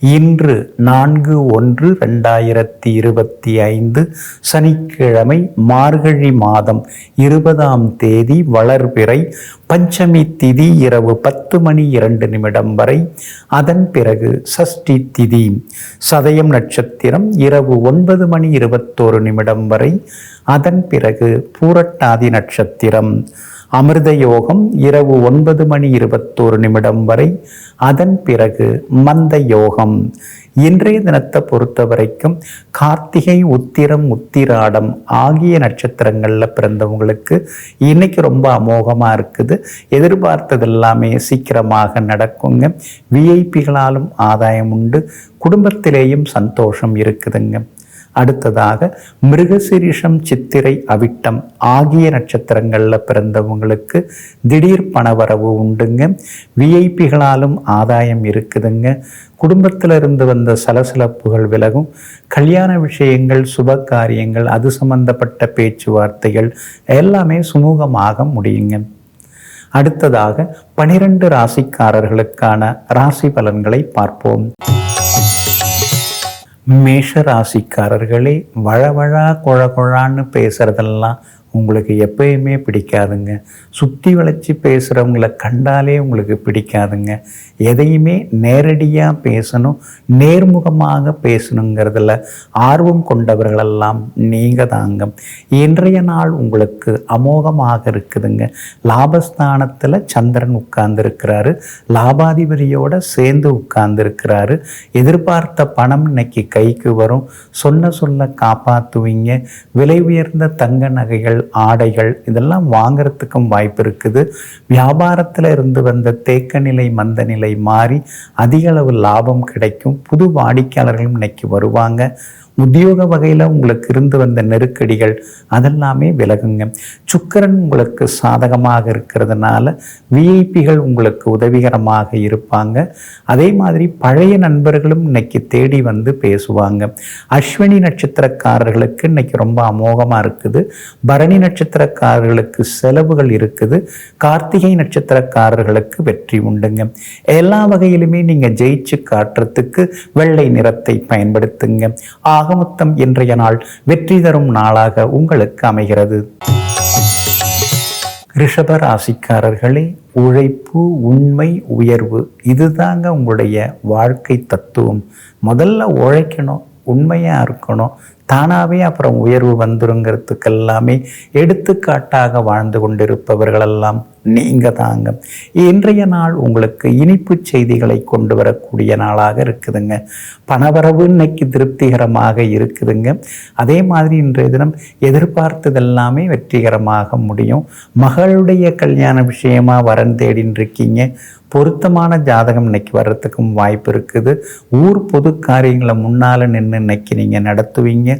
இன்று நான்கு ஒன்று ரெண்டாயிரத்தி இருபத்தி ஐந்து சனிக்கிழமை மார்கழி மாதம் இருபதாம் தேதி வளர்பிறை பஞ்சமி திதி இரவு பத்து மணி இரண்டு நிமிடம் வரை. அதன் பிறகு சஷ்டி திதி. சதயம் நட்சத்திரம் இரவு ஒன்பது மணி இருபத்தோரு நிமிடம் வரை. அதன் பிறகு பூரட்டாதி நட்சத்திரம். அமிர்த யோகம் இரவு ஒன்பது மணி இருபத்தோரு நிமிடம் வரை. அதன் பிறகு மந்த யோகம் இன்றைய தினத்தை பொறுத்த வரைக்கும் கார்த்திகை உத்திரம் உத்திராடம் ஆகிய நட்சத்திரங்களில் பிறந்தவங்களுக்கு இன்னைக்கு ரொம்ப அமோகமாக இருக்குது. எதிர்பார்த்தது எல்லாமே சீக்கிரமாக நடக்குங்க. விஐபிகளாலும் ஆதாயம் உண்டு. குடும்பத்திலேயும் சந்தோஷம் இருக்குதுங்க. அடுத்ததாக மிருகசிரிஷம் சித்திரை அவிட்டம் ஆகிய நட்சத்திரங்களில் பிறந்தவங்களுக்கு திடீர் பணவரவு உண்டுங்க. விஐபிகளாலும் ஆதாயம் இருக்குதுங்க. குடும்பத்தில் இருந்து வந்த சலசலப்புகள் விலகும். கல்யாண விஷயங்கள் சுப காரியங்கள் அது சம்பந்தப்பட்ட பேச்சுவார்த்தைகள் எல்லாமே சுமூகமாக முடியுங்க. அடுத்ததாக பனிரெண்டு ராசிக்காரர்களுக்கான ராசி பலன்களை பார்ப்போம். மேஷ ராசிக்காரர்களே வழவழா குழ குழான்னு பேசுகிறதெல்லாம் உங்களுக்கு எப்பயுமே பிடிக்காதுங்க. சுற்றி வளைச்சி பேசுகிறவங்கள கண்டாலே உங்களுக்கு பிடிக்காதுங்க. எதையுமே நேரடியாக பேசணும் நேர்முகமாக பேசணுங்கிறதுல ஆர்வம் கொண்டவர்களெல்லாம் நீங்கள் தாங்க. இன்றைய நாள் உங்களுக்கு அமோகமாக இருக்குதுங்க. லாபஸ்தானத்தில் சந்திரன் உட்கார்ந்துருக்கிறாரு. லாபாதிபதியோட சேர்ந்து உட்கார்ந்துருக்கிறாரு. எதிர்பார்த்த பணம் இன்னைக்கு கைக்கு வரும். சொன்ன சொல்ல காப்பாற்றுவீங்க விலை உயர்ந்த தங்க நகைகள் ஆடைகள் இதெல்லாம் வாங்குறதுக்கும் வாய்ப்பு இருக்குது. வியாபாரத்தில் இருந்து வந்த தேக்க நிலை மந்த நிலை மாறி அதிக அளவு லாபம் கிடைக்கும். புது வாடிக்கையாளர்களும் இன்னைக்கு வருவாங்க. உத்தியோக வகையில் உங்களுக்கு இருந்து வந்த நெருக்கடிகள் அதெல்லாமே விலகுங்க. சுக்கரன் உங்களுக்கு சாதகமாக இருக்கிறதுனால விஐபிகள் உங்களுக்கு உதவிகரமாக இருப்பாங்க. அதே மாதிரி பழைய நண்பர்களும் இன்னைக்கு தேடி வந்து பேசுவாங்க. அஸ்வினி நட்சத்திரக்காரர்களுக்கு இன்னைக்கு ரொம்ப அமோகமாக இருக்குது. பரணி நட்சத்திரக்காரர்களுக்கு செலவுகள் இருக்குது. கார்த்திகை நட்சத்திரக்காரர்களுக்கு வெற்றி உண்டுங்க. எல்லா வகையிலுமே நீங்கள் ஜெயிச்சு காட்டுறதுக்கு வெள்ளை நிறத்தை பயன்படுத்துங்க. மொத்தம் இன்றைய நாள் வெற்றி தரும் நாளாக உங்களுக்கு அமைகிறது. ரிஷப ராசிக்காரர்களே உழைப்பு உண்மை உயர்வு இதுதாங்க உங்களுடைய வாழ்க்கை தத்துவம். முதல்ல உழைக்கணும் உண்மையாக இருக்கணும் தானாகவே அப்புறம் உயர்வு வந்துருங்கிறதுக்கு எல்லாமே எடுத்துக்காட்டாக வாழ்ந்து கொண்டிருப்பவர்களெல்லாம் நீங்கள் தாங்க இன்றைய நாள் உங்களுக்கு இனிப்பு செய்திகளை கொண்டு வரக்கூடிய நாளாக இருக்குதுங்க. பணவரவு இன்னைக்கு திருப்திகரமாக இருக்குதுங்க. அதே மாதிரி இன்றைய தினம் எதிர்பார்த்ததெல்லாமே வெற்றிகரமாக முடியும். மகளுடைய கல்யாண விஷயமாக வரன் தேடின்னு இருக்கீங்க பொருத்தமான ஜாதகம் இன்னைக்கு வர்றதுக்கும் வாய்ப்பு இருக்குது. ஊர் பொது காரியங்களை முன்னால் நின்று இன்னைக்கு நீங்கள் நடத்துவீங்க.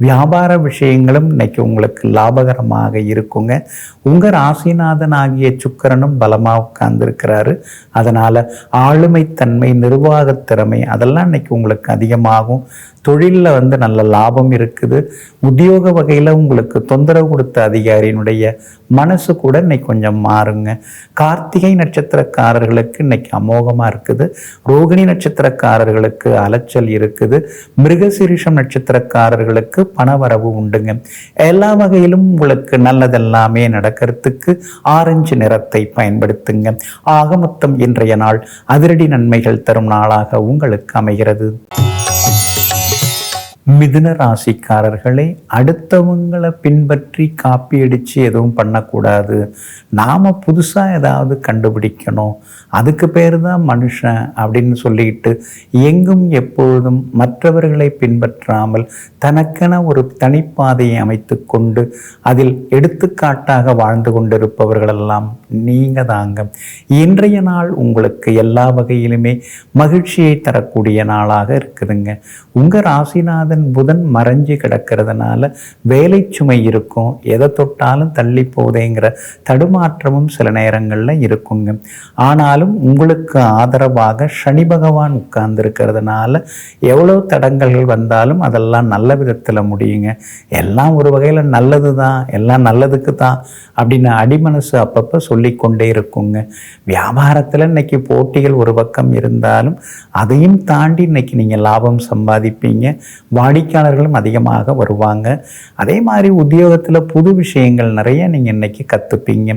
வியாபார விஷயங்களும் இன்னைக்கு உங்களுக்கு லாபகரமாக இருக்குங்க. உங்கள் ராசிநாதன் ஆகிய சுக்கரனும் பலமாக உட்கார்ந்துருக்கிறாரு. அதனால் ஆளுமைத்தன்மை நிர்வாகத் திறமை அதெல்லாம் இன்னைக்கு உங்களுக்கு அதிகமாகும். தொழிலில் வந்து நல்ல லாபம் இருக்குது. உத்தியோக வகையில் உங்களுக்கு தொந்தரவு கொடுத்த அதிகாரியினுடைய மனசு கூட இன்னைக்கு கொஞ்சம் மாறுங்க. கார்த்திகை நட்சத்திரக்காரர்களுக்கு இன்னைக்கு அமோகமாக இருக்குது. ரோகிணி நட்சத்திரக்காரர்களுக்கு அலைச்சல் இருக்குது. மிருகசிரிஷம் நட்சத்திரக்காரர்களுக்கு பணவரவு உண்டுங்க. எல்லா வகையிலும் உங்களுக்கு நல்லதெல்லாமே நடக்கிறதுக்கு ஆரஞ்சு நிறத்தை பயன்படுத்துங்க. ஆக மொத்தம் இன்றைய நாள் அதிரடி நன்மைகள் தரும் நாளாக உங்களுக்கு அமைகிறது. மிதுன ராசிக்காரர்களே அடுத்தவங்களை பின்பற்றி காப்பி அடித்து எதுவும் பண்ணக்கூடாது. நாம் புதுசாக ஏதாவது கண்டுபிடிக்கணும். அதுக்கு பேர் தான் மனுஷன் அப்படின்னு சொல்லிட்டு எங்கும் எப்பொழுதும் மற்றவர்களை பின்பற்றாமல் தனக்கென ஒரு தனிப்பாதையை அமைத்து கொண்டு அதில் எடுத்துக்காட்டாக வாழ்ந்து கொண்டிருப்பவர்களெல்லாம் நீங்கள் தாங்க. இன்றைய நாள் உங்களுக்கு எல்லா வகையிலுமே மகிழ்ச்சியை தரக்கூடிய நாளாக இருக்குதுங்க. உங்கள் ராசிநாதன் சந்திரன் புதன் மறைஞ்சு கிடக்கிறதுனால வேலை சுமை இருக்கும். எதை தொட்டாலும் தள்ளி போதேங்கிற தடுமாற்றமும் சில நேரங்களில் இருக்குங்க. ஆனாலும் உங்களுக்கு ஆதரவாக சனி பகவான் உட்கார்ந்து இருக்கிறதுனால எவ்வளோ தடங்கல்கள் வந்தாலும் அதெல்லாம் நல்ல விதத்தில் முடியுங்க. எல்லாம் ஒரு வகையில் நல்லது தான் எல்லாம் நல்லதுக்கு தான் அப்படின்னு அடிமனசு அப்பப்போ சொல்லிக்கொண்டே இருக்குங்க. வியாபாரத்தில் இன்னைக்கு போட்டிகள் ஒரு பக்கம் இருந்தாலும் அதையும் தாண்டி இன்னைக்கு நீங்கள் லாபம் சம்பாதிப்பீங்க. வாடிக்கையாளர்களும் அதிகமாக வருவாங்க. அதே மாதிரி உத்தியோகத்தில் புது விஷயங்கள் நிறைய நீங்கள் இன்னைக்கு கற்றுப்பீங்க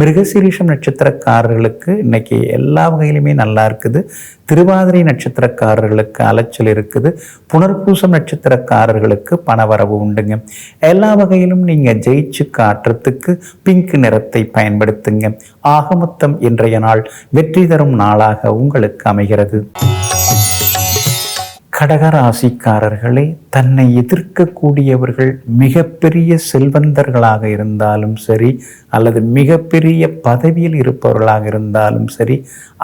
மிருகசீரிஷம் நட்சத்திரக்காரர்களுக்கு இன்னைக்கு எல்லா வகையிலுமே நல்லா இருக்குது. திருவாதிரை நட்சத்திரக்காரர்களுக்கு அலைச்சல் இருக்குது. புனர்பூசம் நட்சத்திரக்காரர்களுக்கு பணவரவு உண்டுங்க. எல்லா வகையிலும் நீங்கள் ஜெயிச்சு காட்டுறதுக்கு பிங்க் நிறத்தை பயன்படுத்துங்க. ஆகமொத்தம் இன்றைய நாள் வெற்றி தரும் நாளாக உங்களுக்கு அமைகிறது. கடகராசிக்காரர்களே தன்னை எதிர்க்கக்கூடியவர்கள் மிகப்பெரிய செல்வந்தர்களாக இருந்தாலும் சரி அல்லது மிகப்பெரிய பதவியில் இருப்பவர்களாக இருந்தாலும் சரி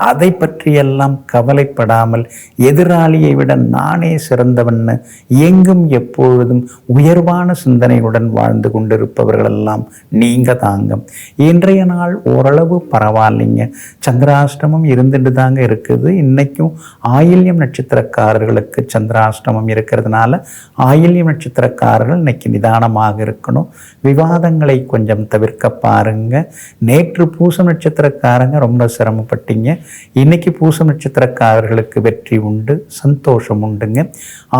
அதை பற்றியெல்லாம் கவலைப்படாமல் எதிராளியை விட நானே சிறந்தவன்னு எங்கும் எப்பொழுதும் உயர்வான சிந்தனையுடன் வாழ்ந்து கொண்டிருப்பவர்களெல்லாம் நீங்க தாங்க. இன்றைய நாள் ஓரளவு பரவாயில்லைங்க. சந்திராஷ்டமம் இருந்துட்டு தாங்க இருக்குது. இன்னைக்கும் ஆயில்யம் நட்சத்திரக்காரர்களுக்கு சந்திராஷ்டமம் இருக்கிறதுனால ஆயில்யம் நட்சத்திரக்காரர்கள் இன்னைக்கு நிதானமாக இருக்கணும். விவாதங்களை கொஞ்சம் தவிர்க்க பாருங்க. நேற்று பூச நட்சத்திரக்காரங்க ரொம்ப சிரமப்பட்டீங்க. இன்னைக்கு பூச நட்சத்திரக்காரர்களுக்கு வெற்றி உண்டு சந்தோஷம் உண்டுங்க.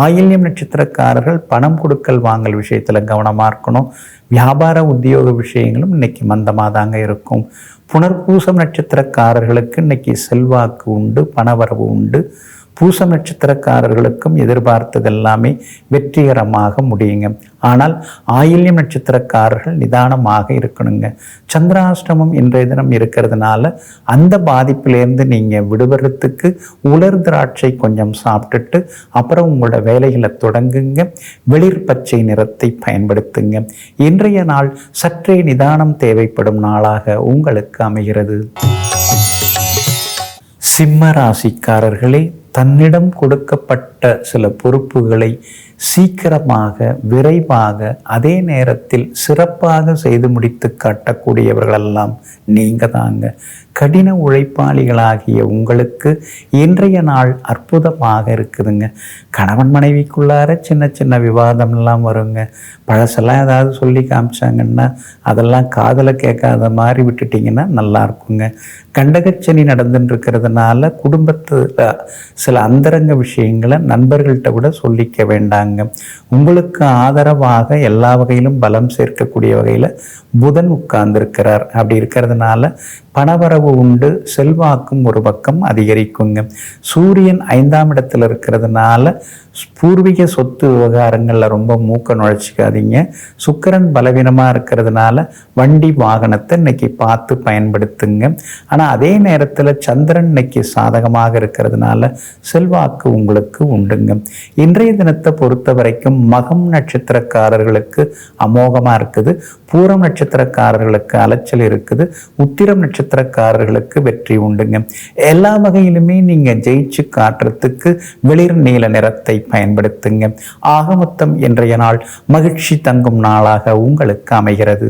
ஆயில்யம் நட்சத்திரக்காரர்கள் பணம் கொடுக்கல் வாங்கல் விஷயத்தில் கவனமாக இருக்கணும். வியாபார உத்தியோக விஷயங்களும் இன்னைக்கு மந்தமாக தாங்க இருக்கும். புனர்பூசம் நட்சத்திரக்காரர்களுக்கு இன்னைக்கு செல்வாக்கு உண்டு பணவரவு உண்டு. பூச நட்சத்திரக்காரர்களுக்கும் எதிர்பார்த்தது எல்லாமே வெற்றிகரமாக முடியுங்க. ஆனால் ஆயில்யம் நட்சத்திரக்காரர்கள் நிதானமாக இருக்கணுங்க. சந்திராஷ்டமம் இன்றைய தினம் இருக்கிறதுனால அந்த பாதிப்பிலேருந்து நீங்கள் விடுபடுறதுக்கு உலர் திராட்சை கொஞ்சம் சாப்பிட்டுட்டு அப்புறம் உங்களோட வேலைகளை தொடங்குங்க. வெளிர் பச்சை நிறத்தை பயன்படுத்துங்க. இன்றைய நாள் சற்றே நிதானம் தேவைப்படும் நாளாக உங்களுக்கு அமைகிறது. சிம்ம ராசிக்காரர்களே தன்னிடம் கொடுக்கப்பட்ட சில பொறுப்புகளை சீக்கிரமாக விரைவாக அதே நேரத்தில் சிறப்பாக செய்து முடித்து காட்டக்கூடியவர்களெல்லாம் நீங்க தாங்க கடின உழைப்பாளிகளாகிய உங்களுக்கு இன்றைய நாள் அற்புதமாக இருக்குதுங்க. கணவன் மனைவிக்குள்ளார சின்ன சின்ன விவாதம்லாம் வருங்க. பழசெல்லாம் ஏதாவது சொல்லி காமிச்சாங்கன்னா அதெல்லாம் காதலை கேட்காத மாதிரி விட்டுட்டிங்கன்னா நல்லா இருக்குங்க. கண்டகச்சனி நடந்துட்டு இருக்கிறதுனால குடும்பத்தில் சில அந்தரங்க விஷயங்களை நண்பர்கள்ட்ட விட சொல்லிக்க வேண்டாங்க. உங்களுக்கு ஆதரவாக எல்லா வகையிலும் பலம் சேர்க்கக்கூடிய வகையில் புதன் உட்கார்ந்துருக்கிறார். அப்படி இருக்கிறதுனால பணவரவு உண்டு செல்வாக்கும் ஒரு பக்கம் அதிகரிக்குங்க. சூரியன் ஐந்தாம் இடத்துல இருக்கிறதுனால பூர்வீக சொத்து விவகாரங்களில் ரொம்ப மூக்க நுழைச்சிக்காதீங்க. சுக்கரன் பலவீனமாக இருக்கிறதுனால வண்டி வாகனத்தை இன்னைக்கு பார்த்து பயன்படுத்துங்க. ஆனால் அதே நேரத்தில் சந்திரன் இன்னைக்கு சாதகமாக இருக்கிறதுனால செல்வாக்கு உங்களுக்கு உண்டுங்க. இன்றைய தினத்தை பொறுத்த வரைக்கும் மகம் நட்சத்திரக்காரர்களுக்கு அமோகமாக இருக்குது. பூரம் நட்சத்திரக்காரர்களுக்கு அலைச்சல் இருக்குது. உத்திரம் நட்சத்திரக்காரர்களுக்கு வெற்றி உண்டுங்க. எல்லா வகையிலுமே நீங்கள் ஜெயிச்சு காட்டுறதுக்கு வெளிர் நீல நிறத்தை பயன்படுத்துங்க. ஆகமொத்தம் இன்றைய நாள் மகிழ்ச்சி தங்கும் நாளாக உங்களுக்கு அமைகிறது.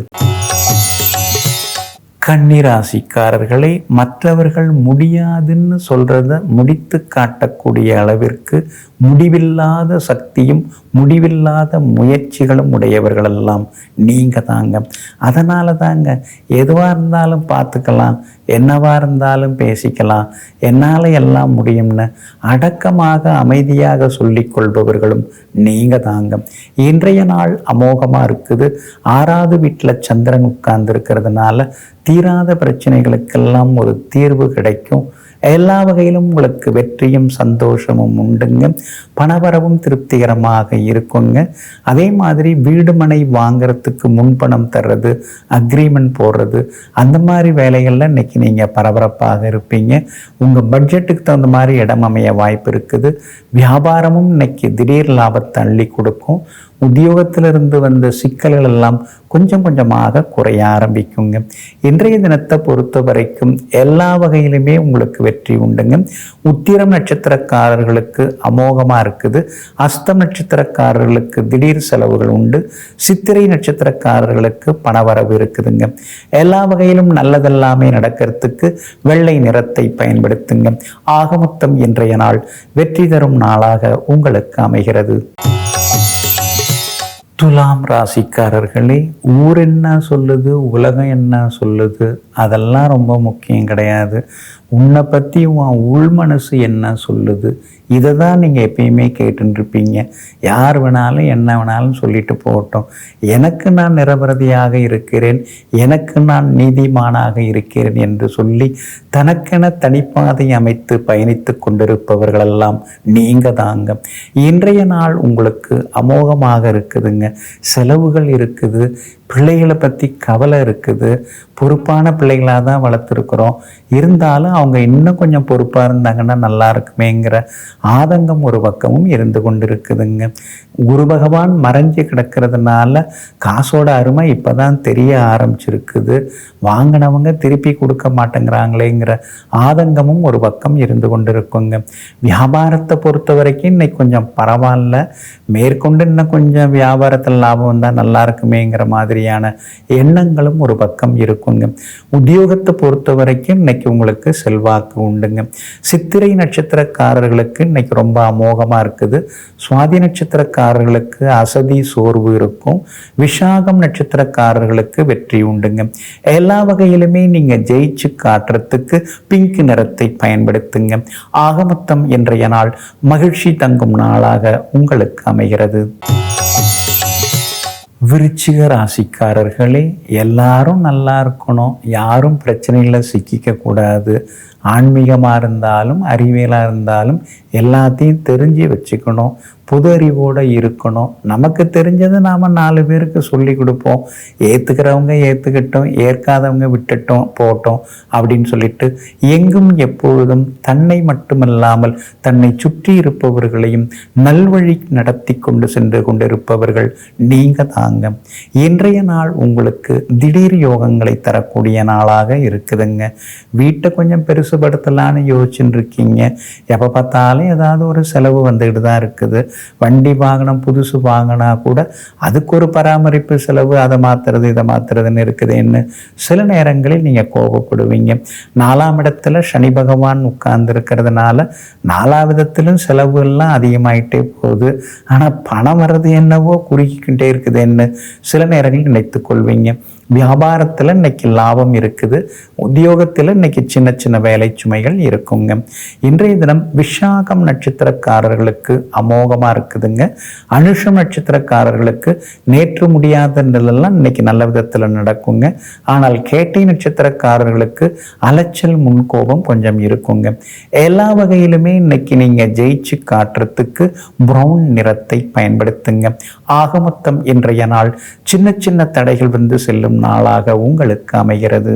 கன்னிராசிக்காரர்களை மற்றவர்கள் முடியாதுன்னு சொல்றத முடித்து காட்டக்கூடிய அளவிற்கு முடிவில்லாத சக்தியும் முடிவில்லாத முயற்சிகளும் உடையவர்களெல்லாம் நீங்கள் தாங்க. அதனால தாங்க எதுவாக இருந்தாலும் பார்த்துக்கலாம் என்னவா இருந்தாலும் பேசிக்கலாம் என்னால் எல்லாம் முடியும்னு அடக்கமாக அமைதியாக சொல்லிக்கொள்பவர்களும் கொள்பவர்களும் நீங்க தாங்க. இன்றைய நாள் அமோகமாக இருக்குது. ஆறாவது வீட்டில் சந்திரன் உட்கார்ந்து இருக்கிறதுனால தீராத பிரச்சனைகளுக்கெல்லாம் ஒரு தீர்வு கிடைக்கும். எல்லா வகையிலும் உங்களுக்கு வெற்றியும் சந்தோஷமும் உண்டுங்க. பணவரவும் திருப்திகரமாக இருக்குங்க. அதே மாதிரி வீடு மனை வாங்கிறதுக்கு முன்பணம் தர்றது அக்ரிமெண்ட் போடுறது அந்த மாதிரி வேலைகளில் இன்னைக்கு நீங்கள் பரபரப்பாக இருப்பீங்க. உங்கள் பட்ஜெட்டுக்கு தகுந்த மாதிரி இடம் அமைய வாய்ப்பு இருக்குது. வியாபாரமும் இன்னைக்கு திடீர் லாபத்தை அள்ளி கொடுக்கும். உத்தியோகத்திலிருந்து வந்த சிக்கல்கள் எல்லாம் கொஞ்சம் கொஞ்சமாக குறைய ஆரம்பிக்குங்க. இன்றைய தினத்தை பொறுத்த வரைக்கும் எல்லா வகையிலுமே உங்களுக்கு வெற்றி உண்டுங்க. உத்திரம் நட்சத்திரக்காரர்களுக்கு அமோகமாக இருக்குது. அஸ்தம் நட்சத்திரக்காரர்களுக்கு திடீர் செலவுகள் உண்டு. சித்திரை நட்சத்திரக்காரர்களுக்கு பணவரவு இருக்குதுங்க. எல்லா வகையிலும் நல்லதெல்லாமே நடக்கிறதுக்கு வெள்ளை நிறத்தை பயன்படுத்துங்க. ஆகமொத்தம் இன்றைய நாள் வெற்றி தரும் நாளாக உங்களுக்கு அமைகிறது. துலாம் ராசிக்காரர்களே ஊர் என்ன சொல்லுது உலகம் என்ன சொல்லுது அதெல்லாம் ரொம்ப முக்கியம் கிடையாது. உன்னை பற்றி உன் உள் மனசு என்ன சொல்லுது இதை தான் நீங்கள் எப்பயுமே கேட்டுருப்பீங்க யார் வேணாலும் என்ன வேணாலும் சொல்லிட்டு போகட்டும். எனக்கு நான் நிரபரதியாக இருக்கிறேன் எனக்கு நான் நீதிமானாக இருக்கிறேன் என்று சொல்லி தனக்கென தனிப்பாதை அமைத்து பயணித்து கொண்டிருப்பவர்களெல்லாம் நீங்கள் தாங்க இன்றைய நாள் உங்களுக்கு அமோகமாக இருக்குதுங்க. செலவுகள் இருக்குது. பிள்ளைகளை பற்றி கவலை இருக்குது. பொறுப்பான பிள்ளைகளாக தான் வளர்த்துருக்குறோம். இருந்தாலும் அவங்க இன்னும் கொஞ்சம் பொறுப்பாக இருந்தாங்கன்னா நல்லா இருக்குமேங்கிற ஆதங்கம் ஒரு பக்கமும் இருந்து கொண்டு இருக்குதுங்க குரு பகவான் மறைஞ்சு கிடக்கிறதுனால காசோட அருமை இப்போ தான் தெரிய ஆரம்பிச்சிருக்குது. வாங்கினவங்க திருப்பி கொடுக்க மாட்டேங்கிறாங்களேங்கிற ஆதங்கமும் ஒரு பக்கம் இருந்து கொண்டு இருக்குங்க வியாபாரத்தை பொறுத்த வரைக்கும் இன்னைக்கு கொஞ்சம் பரவாயில்ல. மேற்கொண்டு இன்னும் கொஞ்சம் வியாபாரத்தில் லாபம் வந்தால் நல்லா இருக்குமேங்கிற மாதிரி மாதிரியான எண்ணங்களும் ஒரு பக்கம் இருக்குங்க. உத்தியோகத்தை பொறுத்த வரைக்கும் இன்னைக்கு உங்களுக்கு செல்வாக்கு உண்டுங்க. சித்திரை நட்சத்திரக்காரர்களுக்கு இன்னைக்கு ரொம்ப அமோகமாக இருக்குது. சுவாதி நட்சத்திரக்காரர்களுக்கு அசதி சோர்வு இருக்கும். விஷாகம் நட்சத்திரக்காரர்களுக்கு வெற்றி உண்டுங்க. எல்லா வகையிலுமே நீங்கள் ஜெயிச்சு காட்டுறதுக்கு பிங்க் நிறத்தை பயன்படுத்துங்க. ஆகமொத்தம் இன்றைய நாள் மகிழ்ச்சி தங்கும் நாளாக உங்களுக்கு அமைகிறது. விருச்சிக ராசிக்காரர்களே எல்லாரும் நல்லா இருக்கணும். யாரும் பிரச்சனையில் சிக்கிக்க கூடாது. ஆன்மீகமாக இருந்தாலும் அறிவியலாக இருந்தாலும் எல்லாத்தையும் தெரிஞ்சு வச்சுக்கணும். புது அறிவோடு இருக்கணும். நமக்கு தெரிஞ்சதை நாம் நாலு பேருக்கு சொல்லி கொடுப்போம். ஏற்றுக்கிறவங்க ஏற்றுக்கிட்டோம் ஏற்காதவங்க விட்டுட்டோம் போட்டோம் அப்படின்னு சொல்லிட்டு எங்கும் எப்பொழுதும் தன்னை மட்டுமல்லாமல் தன்னை சுற்றி இருப்பவர்களையும் நல்வழி நடத்தி கொண்டு சென்று கொண்டிருப்பவர்கள் நீங்கள் தாங்க. இன்றைய நாள் உங்களுக்கு திடீர் யோகங்களை தரக்கூடிய நாளாக இருக்குதுங்க. வீட்டை கொஞ்சம் பெருசுபடுத்தலான்னு யோசிச்சுட்டு இருக்கீங்க. எப்போ பார்த்தாலும் ஏதாவது ஒரு செலவு வந்துக்கிட்டு தான் இருக்குது. வண்டி வாகனம் புதுசு வாங்கினா கூட அதுக்கு ஒரு பராமரிப்பு செலவு அதை மாற்றுறது இதை மாற்றுறதுன்னு இருக்குதுன்னு சில நேரங்களில் நீங்கள் கோபப்படுவீங்க. நாலாம் இடத்துல சனி பகவான் உட்கார்ந்து இருக்கிறதுனால நாலாவிதத்திலும் செலவு எல்லாம் அதிகமாயிட்டே போகுது. ஆனால் பணம் வர்றது என்னவோ குறுகிக்கிட்டே இருக்குதுன்னு சில நேரங்களில் நினைத்து கொள்வீங்க வியாபாரத்தில் இன்னைக்கு லாபம் இருக்குது. உத்தியோகத்தில் இன்னைக்கு சின்ன சின்ன வேலை சுமைகள் இருக்குங்க. இன்றைய தினம் விஷாகம் நட்சத்திரக்காரர்களுக்கு அமோகமாக இருக்குதுங்க. அனுஷம் நட்சத்திரக்காரர்களுக்கு நேற்று முடியாத நிலையெல்லாம் இன்னைக்கு நல்ல விதத்தில் நடக்குங்க. ஆனால் கேட்டை நட்சத்திரக்காரர்களுக்கு அலைச்சல் முன்கோபம் கொஞ்சம் இருக்குங்க. எல்லா வகையிலுமே இன்னைக்கு நீங்கள் ஜெயிச்சு காட்டுறதுக்கு ப்ரௌன் நிறத்தை பயன்படுத்துங்க. ஆகமொத்தம் இன்றைய நாள் சின்ன சின்ன தடைகள் வந்து செல்லும் நாளாக உங்களுக்கு அமைகிறது.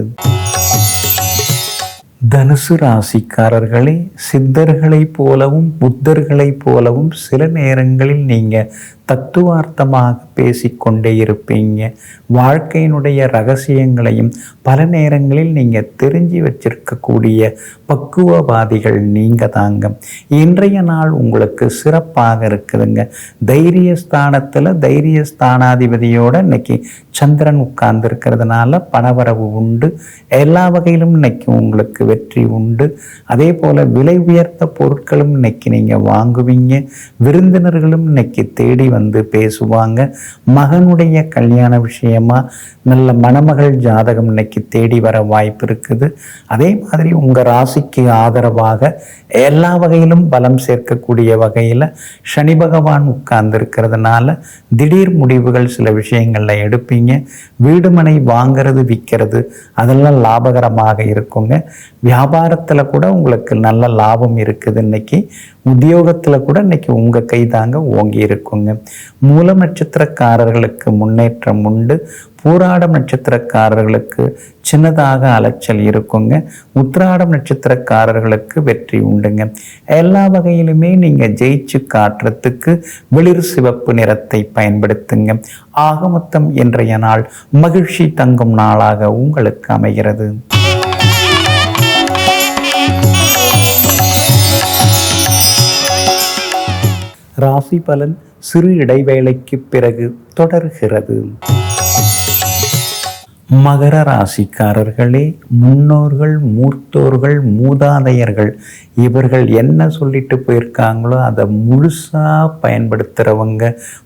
தனுசு ராசிக்காரர்களே சித்தர்களைப் போலவும் புத்தர்களைப் போலவும் சில நேரங்களில் நீங்கள் தத்துவார்த்தமாக பேசிக்கொண்டே இருப்பீங்க. வாழ்க்கையினுடைய ரகசியங்களையும் பல நேரங்களில் நீங்கள் தெரிஞ்சு வச்சிருக்கக்கூடிய பக்குவவாதிகள் நீங்கள் தாங்க. இன்றைய நாள் உங்களுக்கு சிறப்பாக இருக்குதுங்க. தைரிய ஸ்தானத்தில் தைரிய ஸ்தானாதிபதியோட இன்னைக்கு சந்திரன் உட்கார்ந்து இருக்கிறதுனால பணவரவு உண்டு. எல்லா வகையிலும் இன்னைக்கு உங்களுக்கு வெற்றி உண்டு. அதே போல் விலை உயர்ந்த பொருட்களும் இன்னைக்கு நீங்கள் வாங்குவீங்க. விருந்தினர்களும் இன்னைக்கு தேடி வந்து பேசுவாங்க. மகனுடைய கல்யாண விஷயமா நல்ல மணமகள் ஜாதகம் இன்னைக்கு தேடி வர வாய்ப்பு இருக்குது. அதே மாதிரி உங்கள் ராசிக்கு ஆதரவாக எல்லா வகையிலும் பலம் சேர்க்கக்கூடிய வகையில் சனி பகவான் உட்கார்ந்து இருக்கிறதுனால திடீர் முடிவுகள் சில விஷயங்களில் எடுப்பீங்க. வீடுமனை வாங்கிறது விற்கிறது அதெல்லாம் லாபகரமாக இருக்குங்க. வியாபாரத்தில் கூட உங்களுக்கு நல்ல லாபம் இருக்குது இன்னைக்கு. உத்தியோகத்தில் கூட இன்னைக்கு உங்கள் கை தாங்க ஓங்கி இருக்குங்க. மூல நட்சத்திரக்காரர்களுக்கு முன்னேற்றம் உண்டு. பூராடம் நட்சத்திரக்காரர்களுக்கு சின்னதாக அலைச்சல் இருக்குங்க. உத்திராடம் நட்சத்திரக்காரர்களுக்கு வெற்றி உண்டுங்க. எல்லா வகையிலுமே நீங்கள் ஜெயிச்சு காட்டுறதுக்கு வெளிர் சிவப்பு நிறத்தை பயன்படுத்துங்க. ஆகமொத்தம் இன்றைய நாள் மகிழ்ச்சி தங்கும் நாளாக உங்களுக்கு அமைகிறது. ராசி பலன் சிறு இடைவேளைக்கு பிறகு தொடர்கிறது. மகர ராசிக்காரர்களே முன்னோர்கள் மூத்தோர்கள் மூதாதையர்கள் இவர்கள் என்ன சொல்லிட்டு போயிருக்காங்களோ அதை முழுசாக பயன்படுத்துகிறவங்க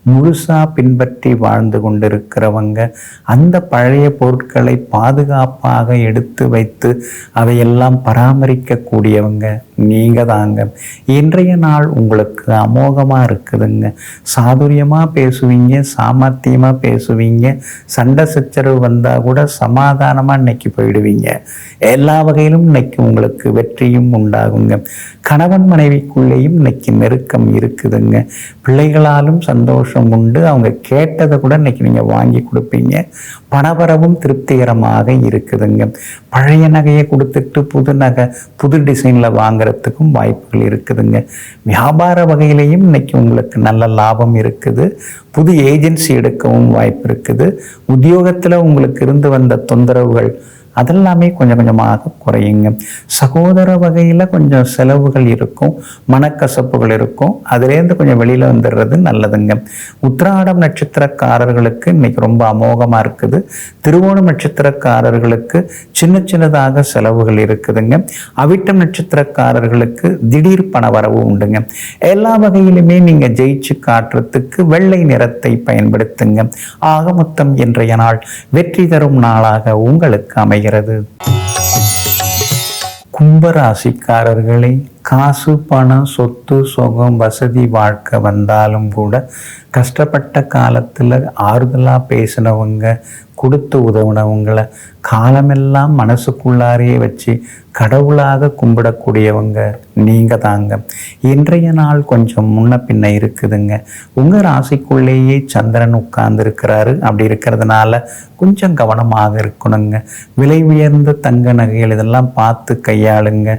முழுசாக பின்பற்றி வாழ்ந்து கொண்டிருக்கிறவங்க அந்த பழைய பொருட்களை பாதுகாப்பாக எடுத்து வைத்து அதையெல்லாம் பராமரிக்கக்கூடியவங்க. நீங்கள் தாங்க. இன்றைய நாள் உங்களுக்கு அமோகமாக இருக்குதுங்க. சாதுரியமாக பேசுவீங்க சாமர்த்தியமாக பேசுவீங்க. சண்டை சச்சரவு வந்தால் கூட சமாதானமாக இன்னைக்கு போயிடுவீங்க. எல்லா வகையிலும் இன்னைக்கு உங்களுக்கு வெற்றியும் உண்டாகுங்க. கணவன் மனைவிக்குள்ளேயும் இன்னைக்கு நெருக்கம் இருக்குதுங்க. பிள்ளைகளாலும் சந்தோஷம் உண்டு. அவங்க கேட்டதை கூட இன்னைக்கு நீங்கள் வாங்கி கொடுப்பீங்க. பணவரவும் திருப்திகரமாக இருக்குதுங்க. பழைய நகையை கொடுத்துட்டு புது நகை புது டிசைனில் வாங்குறதுக்கும் வாய்ப்புகள் இருக்குதுங்க. வியாபார வகையிலையும் இன்னைக்கு உங்களுக்கு நல்ல லாபம் இருக்குது. புது ஏஜென்சி எடுக்கவும் வாய்ப்பு இருக்குது. உத்தியோகத்தில் உங்களுக்கு இருந்து வந்த தொந்தரவுகள் அதெல்லாமே கொஞ்சம் கொஞ்சமாக குறையுங்க. சகோதர வகையில் கொஞ்சம் செலவுகள் இருக்கும் மனக்கசப்புகள் இருக்கும். அதுலேருந்து கொஞ்சம் வெளியில் வந்துடுறது நல்லதுங்க. உத்திராடம் நட்சத்திரக்காரர்களுக்கு இன்னைக்கு ரொம்ப அமோகமாக இருக்குது. திருவோணம் நட்சத்திரக்காரர்களுக்கு சின்ன சின்னதாக செலவுகள் இருக்குதுங்க. அவிட்டம் நட்சத்திரக்காரர்களுக்கு திடீர் பண வரவு உண்டுங்க. எல்லா வகையிலுமே நீங்கள் ஜெயிச்சு காட்டுறதுக்கு வெள்ளை நிறத்தை பயன்படுத்துங்க. ஆக மொத்தம் இன்றைய நாள் வெற்றி தரும் நாளாக உங்களுக்கு அமைகிறது கும்பராசிக்காரர்களே காசு பணம் சொத்து சுகம் வசதி வாழ்க்கை வந்தாலும் கூட கஷ்டப்பட்ட காலத்தில் ஆறுதலாக பேசினவங்க கொடுத்து உதவுனவங்களை காலமெல்லாம் மனசுக்குள்ளாரையே வச்சு கடவுளாக கும்பிடக்கூடியவங்க நீங்கள் தாங்க. இன்றைய நாள் கொஞ்சம் முன்ன பின்ன இருக்குதுங்க. உங்கள் ராசிக்குள்ளேயே சந்திரன் உட்கார்ந்துருக்கிறாரு. அப்படி இருக்கிறதுனால கொஞ்சம் கவனமாக இருக்கணுங்க. விலை உயர்ந்த தங்க நகைகள் இதெல்லாம் பார்த்து கையாளுங்க.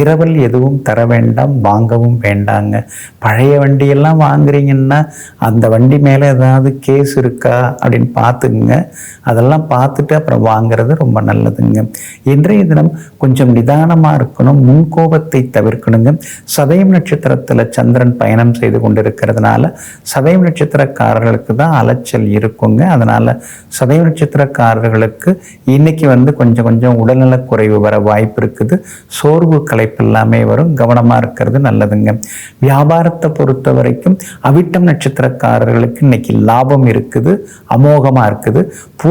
இரவல் எதுவும் தர வேண்டாம் வாங்கவும் வேண்டாங்க. பழைய வண்டியெல்லாம் வாங்குறீங்கன்னா அந்த வண்டி மேலே ஏதாவது கேஸ் இருக்கா அப்படின்னு பார்த்துக்குங்க. அதெல்லாம் பார்த்துட்டு அப்புறம் வாங்குறது ரொம்ப நல்லதுங்க. இன்றைய தினம் கொஞ்சம் நிதானமாக இருக்கணும் முன்கோபத்தை தவிர்க்கணுங்க. சதயம் நட்சத்திரத்தில் சந்திரன் பயணம் செய்து கொண்டிருக்கிறதுனால சதயம் நட்சத்திரக்காரர்களுக்கு தான் அலைச்சல் இருக்குங்க. அதனால் சதயம் நட்சத்திரக்காரர்களுக்கு இன்னைக்கு வந்து கொஞ்சம் கொஞ்சம் உடல்நலக் குறைவு வர வாய்ப்பு இருக்குது. சோர்வு கலைப்பு எல்லாமே வரும். கவனமாக இருக்கிறது நல்லதுங்க. வியாபாரத்தை பொறுத்த வரைக்கும் அவிட்டம் நட்சத்திரக்காரர்களுக்கு இன்னைக்கு லாபம் இருக்குது அமோகமாக இருக்குது.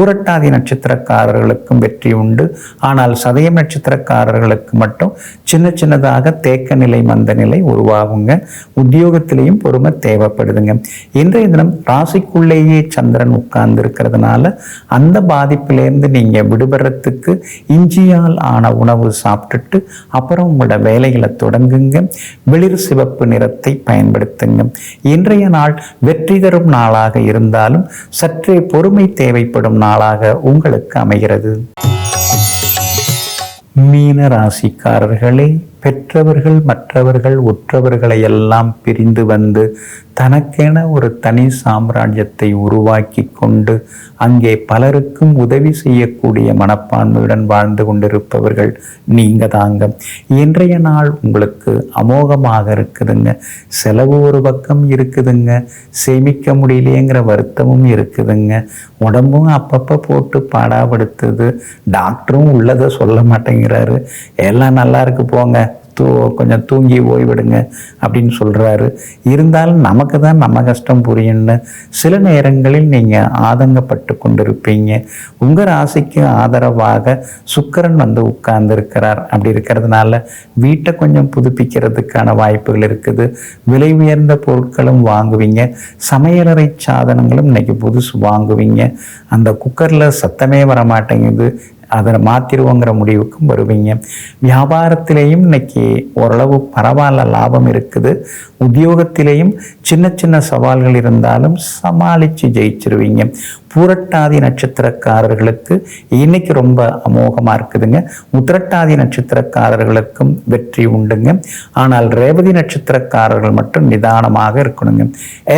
பூரட்டாதி நட்சத்திரக்காரர்களுக்கும் வெற்றி உண்டு. ஆனால் சதயம் நட்சத்திரக்காரர்களுக்கு மட்டும் சின்ன சின்னதாக தேக்க நிலை மந்த நிலை உருவாகுங்க. உத்தியோகத்திலையும் பொறுமை தேவைப்படுதுங்க. இன்றைய தினம் ராசிக்குள்ளேயே சந்திரன் உட்கார்ந்து இருக்கிறதுனால அந்த பாதிப்பிலேருந்து நீங்கள் விடுபடுறதுக்கு இஞ்சியால் ஆன உணவு சாப்பிட்டுட்டு அப்புறம் உங்களோட வேலைகளை தொடங்குங்க. வெளிர் சிவப்பு நிறத்தை பயன்படுத்துங்க. இன்றைய நாள் வெற்றி தரும் நாளாக இருந்தாலும் சற்றே பொறுமை தேவைப்படும் நாள் நாளாக உங்களுக்கு அமைகிறது. மீன ராசிக்காரர்களே பெற்றவர்கள் மற்றவர்கள் உற்றவர்களை எல்லாம் பிரிந்து வந்து தனக்கென ஒரு தனி சாம்ராஜ்யத்தை உருவாக்கி கொண்டு அங்கே பலருக்கும் உதவி செய்யக்கூடிய மனப்பான்மையுடன் வாழ்ந்து கொண்டிருப்பவர்கள் நீங்க தாங்க இன்றைய நாள் உங்களுக்கு அமோகமாக இருக்குதுங்க. செலவு ஒரு பக்கம் இருக்குதுங்க. சேமிக்க முடியலையேங்கிற வருத்தமும் இருக்குதுங்க. உடம்பும் அப்பப்போ போட்டு பாடாபடுத்துது. டாக்டரும் உள்ளதை சொல்ல மாட்டேங்கிறாரு. எல்லாம் நல்லா இருக்கு போங்க. தூ கொஞ்சம் தூங்கி ஓய்விடுங்க அப்படின்னு சொல்கிறாரு இருந்தாலும் நமக்கு தான் நம்ம கஷ்டம் புரியும்னு சில நேரங்களில் நீங்கள் ஆதங்கப்பட்டு கொண்டிருப்பீங்க. உங்கள் ராசிக்கு ஆதரவாக சுக்கரன் வந்து உட்கார்ந்துருக்கிறார். அப்படி இருக்கிறதுனால வீட்டை கொஞ்சம் புதுப்பிக்கிறதுக்கான வாய்ப்புகள் இருக்குது. விலை உயர்ந்த பொருட்களும் வாங்குவீங்க. சமையலறை சாதனங்களும் இன்னைக்கு புதுசு வாங்குவீங்க. அந்த குக்கரில் சத்தமே வர மாட்டேங்குது அதை மாற்றிடுவோங்கிற முடிவுக்கும் வருவீங்க. வியாபாரத்திலேயும் இன்னைக்கு ஓரளவு பரவாயில்ல லாபம் இருக்குது. உத்தியோகத்திலேயும் சின்ன சின்ன சவால்கள் இருந்தாலும் சமாளித்து ஜெயிச்சிருவீங்க. பூரட்டாதி நட்சத்திரக்காரர்களுக்கு இன்னைக்கு ரொம்ப அமோகமாக இருக்குதுங்க. உத்திரட்டாதி நட்சத்திரக்காரர்களுக்கும் வெற்றி உண்டுங்க. ஆனால் ரேவதி நட்சத்திரக்காரர்கள் மட்டும் நிதானமாக இருக்கணுங்க.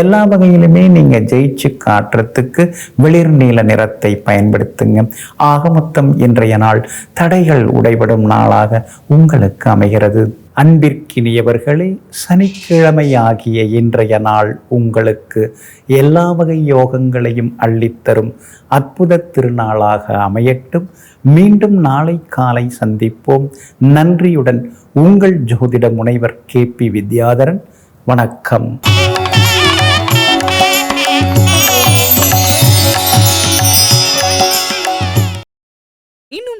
எல்லா வகையிலுமே நீங்கள் ஜெயிச்சு காட்டுறதுக்கு வெளிர் நீல நிறத்தை பயன்படுத்துங்க. ஆக மொத்தம் இன்றைய நாள் தடைகள் உடைபடும் நாளாக உங்களுக்கு அமைகிறது. அன்பிற்கினியவர்களே சனிக்கிழமை ஆகிய இன்றைய நாள் உங்களுக்கு எல்லா வகை யோகங்களையும் அள்ளித்தரும் அற்புத திருநாளாக அமையட்டும். மீண்டும் நாளை காலை சந்திப்போம். நன்றியுடன் உங்கள் ஜோதிட முனைவர் கே பி வித்யாதரன். வணக்கம்.